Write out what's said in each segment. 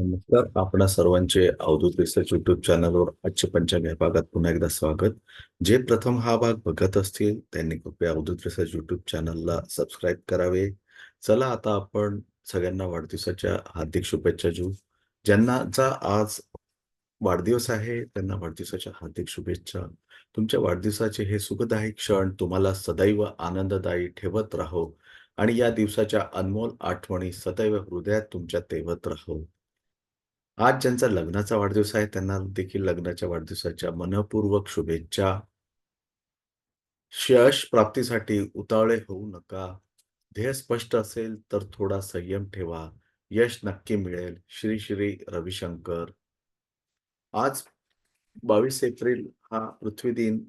नमस्कार. आपणा सर्वांचे अवधूत रिसर्च युट्यूब चॅनलवर आजच्या पंचांग या भागात पुन्हा एकदा स्वागत. जे प्रथम हा भाग बघत असतील त्यांनी कृपया अवधूत रिसर्च युट्यूब चॅनलला सबस्क्राईब करावे. चला आता आपण सगळ्यांना वाढदिवसाच्या हार्दिक शुभेच्छा देऊ. ज्यांनाचा आज वाढदिवस आहे त्यांना वाढदिवसाच्या हार्दिक शुभेच्छा. तुमच्या वाढदिवसाचे हे सुखदायी क्षण तुम्हाला सदैव आनंददायी ठेवत राहो. आणि या दिवसाच्या अनमोल आठवणी सदैव हृदयात तुमच्या तेवत राहो. आज ज्यांचा लग्नाचा वाढदिवस आहे त्यांना देखील लग्नाच्या वाढदिवसाच्या मनपूर्वक शुभेच्छा. यश प्राप्तीसाठी उतावळे होऊ नका. ध्येय स्पष्ट असेल तर थोडा संयम ठेवा. यश नक्की मिळेल. श्री श्री रविशंकर. आज बावीस एप्रिल हा पृथ्वी दिन.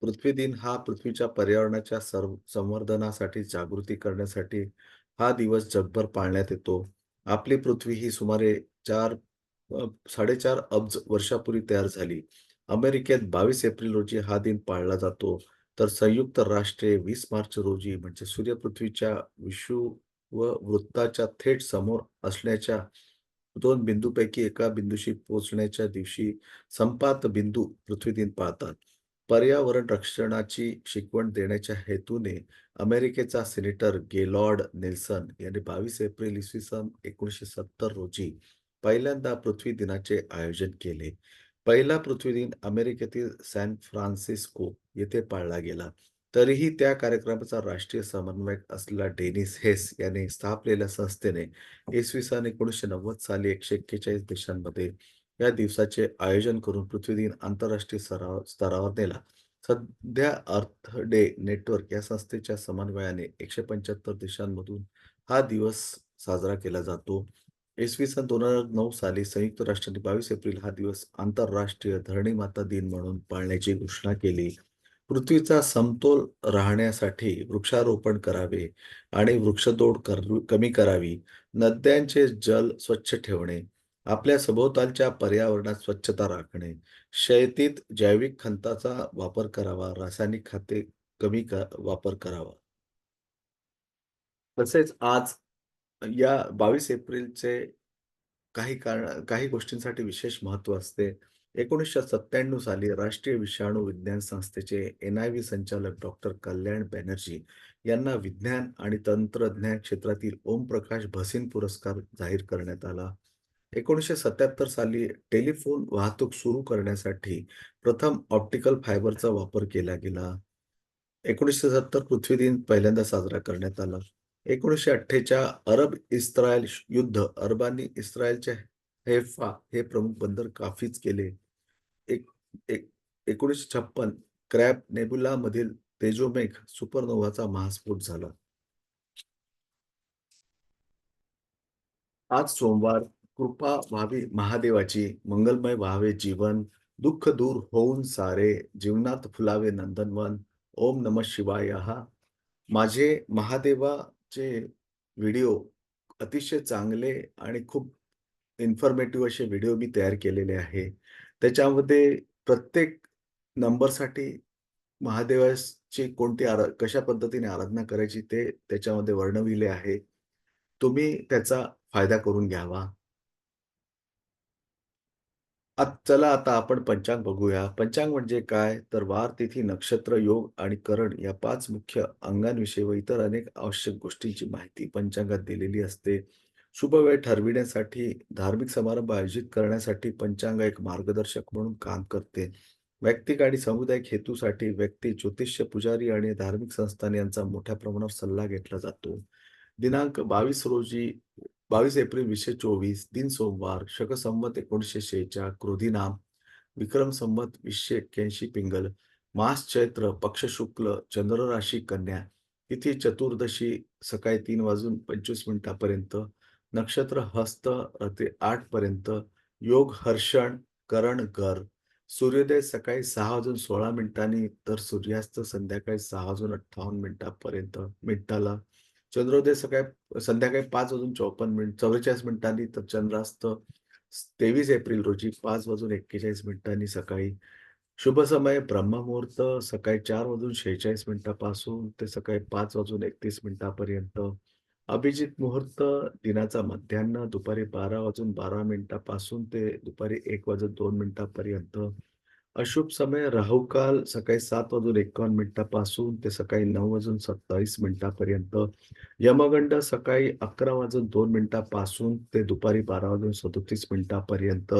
पृथ्वी दिन हा पृथ्वीच्या पर्यावरणाच्या सर्व संवर्धनासाठी जागृती करण्यासाठी हा दिवस जगभर पाळण्यात येतो. आपली पृथ्वी ही सुमारे चार साडेचार अब्ज वर्षापूर्वी तयार झाली. अमेरिकेत बावीस एप्रिल रोजी हा दिन पाळला जातो. तर संयुक्त राष्ट्रे वीस मार्च रोजी म्हणजे सूर्यपृथ्वीच्या व वृत्ताच्या थेट समोर असण्याच्या दोन बिंदूपैकी एका बिंदूशी पोचण्याच्या दिवशी संपात बिंदू पृथ्वी दिन पाळतात. पर्यावरण रक्षणाची शिकवण देण्याच्या हेतूने अमेरिकेचा सिनेटर गेलॉर्ड नेल्सन यांनी बावीस एप्रिल इसवी सन एकोणीसशे सत्तर रोजी पहिल्यांदा पृथ्वी दिनाचे आयोजन केले. पहिला पृथ्वी दिन अमेरिकेतील सॅन फ्रान्सिस्को येथे पाळला गेला. तरीही त्या कार्यक्रमाचा राष्ट्रीय समन्वयक असलेला डेनिस हेस याने स्थापलेल्या संस्थेने इसवी सन एकोणीसशे नव्वद साली एकशे एक्केचाळीस देशांमध्ये या दिवसाचे आयोजन करून पृथ्वी दिन आंतरराष्ट्रीय स्तरावर स्तरावर नेला. सध्या अर्थ डे नेटवर्क या संस्थेच्या समन्वयाने एकशे पंच्याहत्तर देशांमधून हा दिवस साजरा केला जातो. इसवी सन दोन हजार नऊ साली संयुक्त राष्ट्रांनी बावीस एप्रिल हा दिवस आंतरराष्ट्रीय धरणी माता दिन म्हणून पाळण्याची घोषणा केली. पृथ्वीचा समतोल राहण्यासाठी वृक्षारोपण करावे आणि वृक्षतोड कर- कमी करावी नद्यांचे जल स्वच्छ ठेवणे आपल्या सभोवतालच्या पर्यावरणात स्वच्छता राखणे शेतीत जैविक खताचा वापर करावा रासायनिक खाते कमी क- वापर करावा. तसेच आज या बावीस एप्रिलचे काही कारण काही गोष्टींसाठी विशेष महत्त्व असते. एकोणीसशे सत्त्याण्णव साली राष्ट्रीय विषाणू विज्ञान संस्थेचे एन आय व्ही संचालक डॉक्टर कल्याण बॅनर्जी यांना विज्ञान आणि तंत्रज्ञान क्षेत्रातील ओमप्रकाश भसीन पुरस्कार जाहीर करण्यात आला. एकोणीसशे सत्याहत्तर साली टेलिफोन वाहतूक सुरू करण्यासाठी प्रथम ऑप्टिकल फायबरचा वापर केला गेला. एकोणीसशे सत्तर पृथ्वी दिन पहिल्यांदा साजरा करण्यात आला. एकोणीसशे अठ्ठेच्या अरब इस्रायल युद्ध अरबांनी इस्रायलच्या हेफा हे प्रमुख बंदर काफीच केले. एक एक एकोणीसशे छप्पन क्रॅप नेबुला मधील तेजोमेघ सुपरनोव्हाचा महास्फोट झाला. आज सोमवार कृपा व्हावी महादेवाची मंगलमय व्हावे जीवन दुःख दूर होऊन सारे जीवनात फुलावे नंदनवन ओम नम शिवाय. हा माझे चे व्हिडिओ अतिशय चांगले आणि खूप इन्फॉर्मेटिव्ह असे व्हिडिओ मी तयार केलेले आहे. त्याच्यामध्ये प्रत्येक नंबरसाठी महादेवाची कोणती आरा कशा पद्धतीने आराधना करायची ते त्याच्यामध्ये वर्णविले आहे. तुम्ही त्याचा फायदा करून घ्यावा. आत- चला आता आपण पंचांग बघूया. पंचांग म्हणजे काय? तर वार तिथी नक्षत्र योग आणि करण या पाच मुख्य अंगांविषयी व इतर अनेक आवश्यक गोष्टींची माहिती पंचांगात दिलेली असते. शुभ वेळ ठरविण्यासाठी धार्मिक समारंभ आयोजित करण्यासाठी पंचांग एक मार्गदर्शक म्हणून काम करते. वैयक्तिक आणि सामुदायिक हेतूसाठी व्यक्ती ज्योतिष्य पुजारी आणि धार्मिक संस्थान यांचा मोठ्या प्रमाणावर सल्ला घेतला जातो. दिनांक बावीस रोजी बावीस एप्रिल वीसशे चोवीस दिन सोमवार शक संमत एकोणीसशे शेहेचाळ क्रोधी नाम विक्रम संमत वीसशे एक्क्याऐंशी पिंगल मास चैत्र पक्ष शुक्ल चंद्र राशी कन्या तिथी चतुर्दशी सकाळी तीन वाजून पंचवीस मिनिटापर्यंत नक्षत्र हस्त रात्री आठ पर्यंत योग हर्षण करण कर सूर्योदय सकाळी सहा वाजून सोळा मिनिटांनी तर सूर्यास्त संध्याकाळी सहा वाजून अठ्ठावन्न मिनिटापर्यंत मिनिटाला चंद्रोदय सकाळी संध्याकाळी पाच वाजून चौपन्न मिनिट चौवेचाळीस मिनिटांनी तर चंद्रास्त तेवीस एप्रिल रोजी पाच वाजून एक्केचाळीस मिनिटांनी सकाळी शुभ समय ब्रह्ममुहूर्त सकाळी चार वाजून शेहेचाळीस मिनिटापासून ते सकाळी पाच वाजून एकतीस मिनिटापर्यंत अभिजित मुहूर्त दिनाचा मध्याह्न दुपारी 12 वाजून 12 मिनिटापासून ते दुपारी एक वाजून दोन मिनिटापर्यंत. अशुभ समय राहू काल सकाळी सात वाजून 51 मिनिटापासून ते सकाळी नऊ वाजून 27 मिनिटापर्यंत. यमगंड सकाळी 11 वाजून दोन मिनिटापासून ते दुपारी 12 वाजून 37 मिनिटापर्यंत.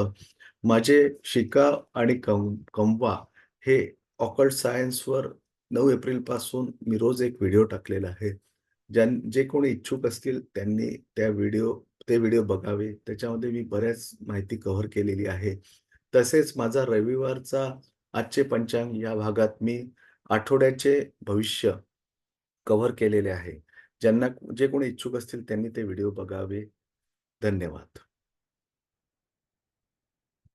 माझे शिका आणि कं कंवा हे ऑकल्ड सायन्सवर नऊ एप्रिलपासून मी रोज एक व्हिडिओ टाकलेला आहे. ज्यां जे कोणी इच्छुक असतील त्यांनी त्या व्हिडिओ ते व्हिडिओ बघावे. त्याच्यामध्ये मी बऱ्याच माहिती कव्हर केलेली आहे. तसेच माझा रविवारचा आजचे पंचांग या भागात मी आठवड्याचे भविष्य कव्हर केलेले आहे. ज्यांना जे कोणी इच्छुक असतील त्यांनी ते व्हिडिओ बघावे. धन्यवाद.